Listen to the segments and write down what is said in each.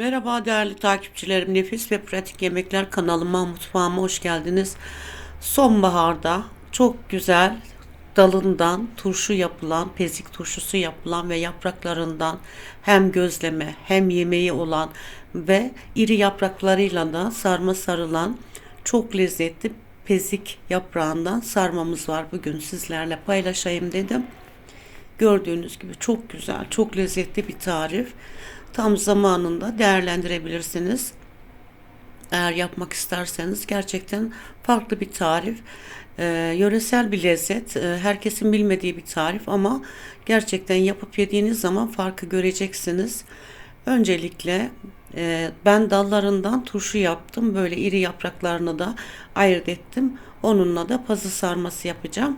Merhaba değerli takipçilerim. Nefis ve Pratik Yemekler kanalıma, mutfağıma hoş geldiniz. Sonbaharda çok güzel dalından turşu yapılan, pezik turşusu yapılan ve yapraklarından hem gözleme hem yemeği olan ve iri yapraklarıyla da sarma sarılan çok lezzetli pezik yaprağından sarmamız var. Bugün sizlerle paylaşayım dedim. Gördüğünüz gibi çok güzel, çok lezzetli bir tarif. Tam zamanında değerlendirebilirsiniz. Eğer yapmak isterseniz gerçekten farklı bir tarif. Ee, yöresel bir lezzet. Ee, herkesin bilmediği bir tarif ama gerçekten yapıp yediğiniz zaman farkı göreceksiniz. Öncelikle e, ben dallarından turşu yaptım. Böyle iri yapraklarını da ayırt ettim. Onunla da pazı sarması yapacağım.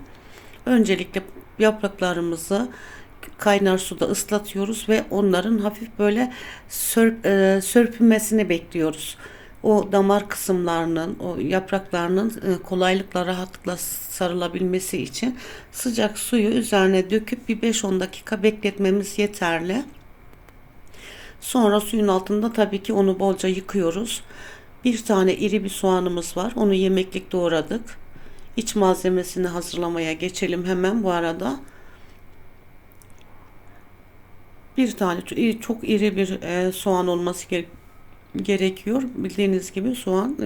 Öncelikle yapraklarımızı kaynar suda ıslatıyoruz ve onların hafif böyle sörp, e, sörpünmesini bekliyoruz. O damar kısımlarının, o yapraklarının e, kolaylıkla rahatlıkla sarılabilmesi için sıcak suyu üzerine döküp bir 5-10 dakika bekletmemiz yeterli. Sonra suyun altında tabii ki onu bolca yıkıyoruz. Bir tane iri bir soğanımız var. Onu yemeklik doğradık. İç malzemesini hazırlamaya geçelim hemen bu arada. Bir tane çok iri bir e, soğan olması gerekiyor. Bildiğiniz gibi soğan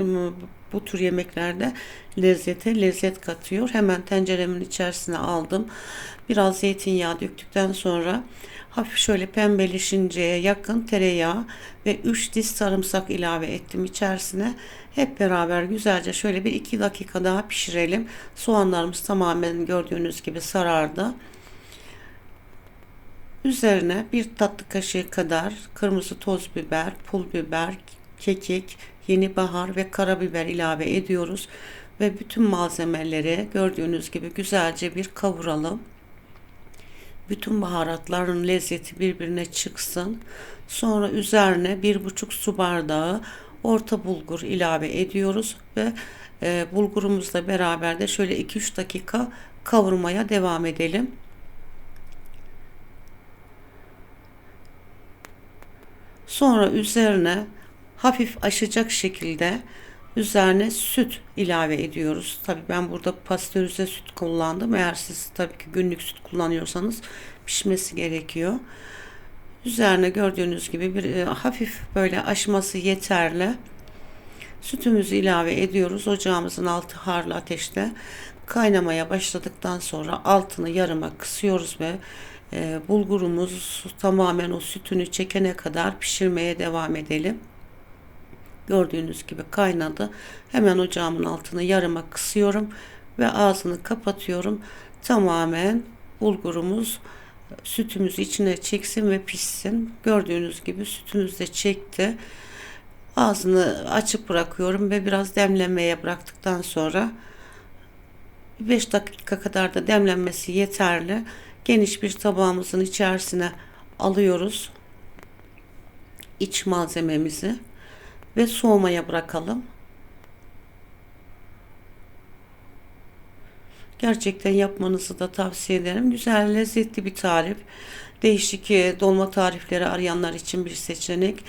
bu tür yemeklerde lezzete lezzet katıyor. Hemen tenceremin içerisine aldım. Biraz zeytinyağı döktükten sonra hafif şöyle pembeleşinceye yakın tereyağı ve 3 diş sarımsak ilave ettim içerisine. Hep beraber güzelce şöyle bir 2 dakika daha pişirelim. Soğanlarımız tamamen gördüğünüz gibi sarardı. Üzerine bir tatlı kaşığı kadar kırmızı toz biber, pul biber, kekik, yeni bahar ve karabiber ilave ediyoruz. Ve bütün malzemeleri gördüğünüz gibi güzelce bir kavuralım. Bütün baharatların lezzeti birbirine çıksın. Sonra üzerine bir buçuk su bardağı orta bulgur ilave ediyoruz ve e, bulgurumuzla beraber de şöyle 2-3 dakika kavurmaya devam edelim. Sonra üzerine hafif aşacak şekilde üzerine süt ilave ediyoruz. Tabi ben burada pastörize süt kullandım. Eğer siz tabii ki günlük süt kullanıyorsanız pişmesi gerekiyor. Üzerine gördüğünüz gibi bir e, hafif böyle aşması yeterli. Sütümüzü ilave ediyoruz. Ocağımızın altı harlı ateşte kaynamaya başladıktan sonra altını yarıma kısıyoruz ve e, bulgurumuz tamamen o sütünü çekene kadar pişirmeye devam edelim. Gördüğünüz gibi kaynadı. Hemen ocağımın altını yarıma kısıyorum ve ağzını kapatıyorum. Tamamen bulgurumuz sütümüz içine çeksin ve pişsin. Gördüğünüz gibi sütümüz de çekti. Ağzını açık bırakıyorum ve biraz demlemeye bıraktıktan sonra 5 dakika kadar da demlenmesi yeterli geniş bir tabağımızın içerisine alıyoruz iç malzememizi ve soğumaya bırakalım. Gerçekten yapmanızı da tavsiye ederim. Güzel, lezzetli bir tarif. Değişik e, dolma tarifleri arayanlar için bir seçenek.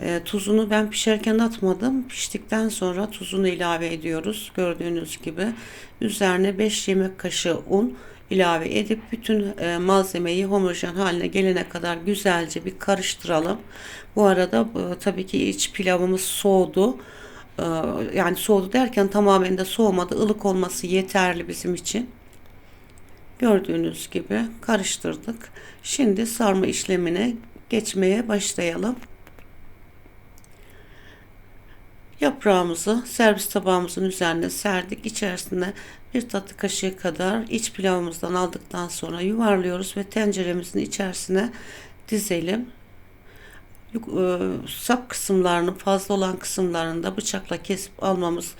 E, tuzunu ben pişerken atmadım. Piştikten sonra tuzunu ilave ediyoruz. Gördüğünüz gibi. Üzerine 5 yemek kaşığı un ilave edip bütün e, malzemeyi homojen haline gelene kadar güzelce bir karıştıralım. Bu arada e, tabii ki iç pilavımız soğudu. E, yani soğudu derken tamamen de soğumadı. ılık olması yeterli bizim için. Gördüğünüz gibi karıştırdık. Şimdi sarma işlemine geçmeye başlayalım. Yaprağımızı servis tabağımızın üzerine serdik. İçerisine bir tatlı kaşığı kadar iç pilavımızdan aldıktan sonra yuvarlıyoruz ve tenceremizin içerisine dizelim. E, sap kısımlarının fazla olan kısımlarını da bıçakla kesip almamız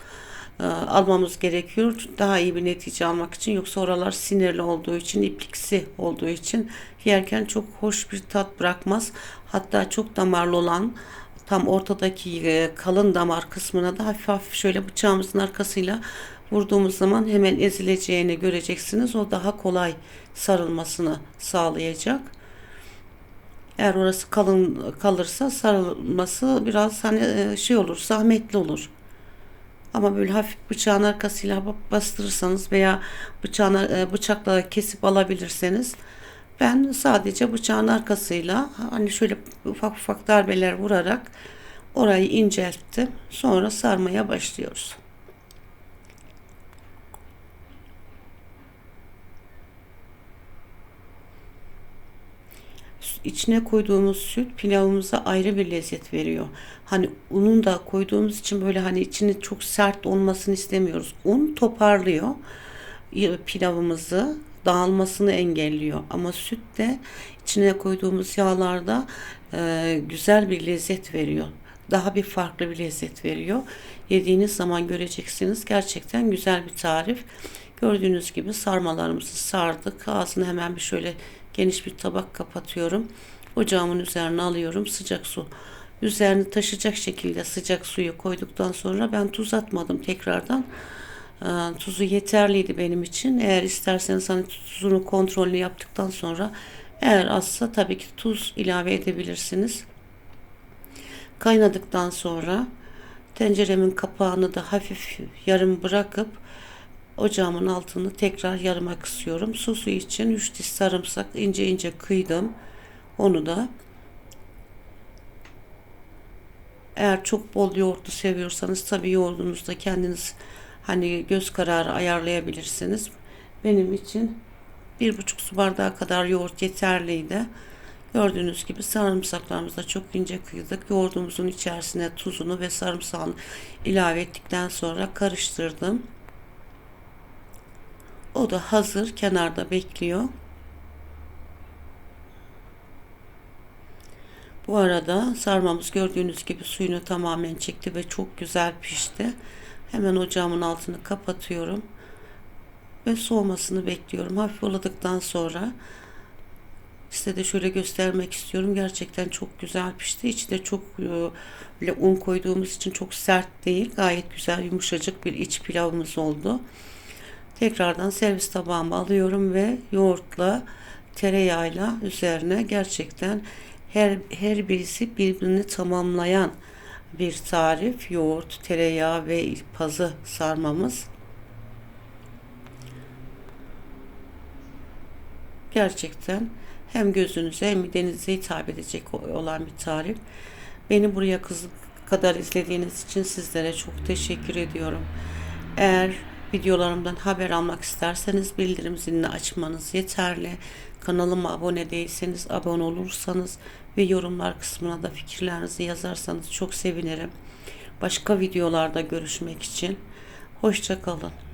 e, almamız gerekiyor. Daha iyi bir netice almak için yoksa oralar sinirli olduğu için ipliksi olduğu için yerken çok hoş bir tat bırakmaz. Hatta çok damarlı olan tam ortadaki e, kalın damar kısmına da hafif hafif şöyle bıçağımızın arkasıyla vurduğumuz zaman hemen ezileceğini göreceksiniz. O daha kolay sarılmasını sağlayacak. Eğer orası kalın kalırsa sarılması biraz hani e, şey olur, zahmetli olur. Ama böyle hafif bıçağın arkasıyla bastırırsanız veya bıçağın, e, bıçakla kesip alabilirseniz ben sadece bıçağın arkasıyla hani şöyle ufak ufak darbeler vurarak orayı incelttim. Sonra sarmaya başlıyoruz. içine koyduğumuz süt pilavımıza ayrı bir lezzet veriyor. Hani unun da koyduğumuz için böyle hani içini çok sert olmasını istemiyoruz. Un toparlıyor pilavımızı dağılmasını engelliyor. Ama süt de içine koyduğumuz yağlarda e, güzel bir lezzet veriyor. Daha bir farklı bir lezzet veriyor. Yediğiniz zaman göreceksiniz. Gerçekten güzel bir tarif. Gördüğünüz gibi sarmalarımızı sardık. Ağzını hemen bir şöyle geniş bir tabak kapatıyorum. Ocağımın üzerine alıyorum. Sıcak su üzerini taşıyacak şekilde sıcak suyu koyduktan sonra ben tuz atmadım tekrardan. Ee, tuzu yeterliydi benim için. Eğer isterseniz hani tuzunu kontrolünü yaptıktan sonra eğer azsa tabii ki tuz ilave edebilirsiniz. Kaynadıktan sonra tenceremin kapağını da hafif yarım bırakıp ocağımın altını tekrar yarıma kısıyorum. Sosu için 3 diş sarımsak ince ince kıydım. Onu da eğer çok bol yoğurtlu seviyorsanız tabii yoğurdunuzu da kendiniz hani göz kararı ayarlayabilirsiniz. Benim için bir buçuk su bardağı kadar yoğurt yeterliydi. Gördüğünüz gibi sarımsaklarımızı da çok ince kıydık. Yoğurdumuzun içerisine tuzunu ve sarımsağını ilave ettikten sonra karıştırdım. O da hazır kenarda bekliyor. Bu arada sarmamız gördüğünüz gibi suyunu tamamen çekti ve çok güzel pişti. Hemen ocağımın altını kapatıyorum. Ve soğumasını bekliyorum. Hafif oladıktan sonra size de şöyle göstermek istiyorum. Gerçekten çok güzel pişti. İçi de çok e, un koyduğumuz için çok sert değil. Gayet güzel yumuşacık bir iç pilavımız oldu. Tekrardan servis tabağıma alıyorum ve yoğurtla tereyağıyla üzerine gerçekten her her birisi birbirini tamamlayan bir tarif. Yoğurt, tereyağı ve pazı sarmamız. Gerçekten hem gözünüze hem midenize hitap edecek olan bir tarif. Beni buraya kadar izlediğiniz için sizlere çok teşekkür ediyorum. Eğer videolarımdan haber almak isterseniz bildirim zilini açmanız yeterli. Kanalıma abone değilseniz abone olursanız ve yorumlar kısmına da fikirlerinizi yazarsanız çok sevinirim. Başka videolarda görüşmek için hoşçakalın.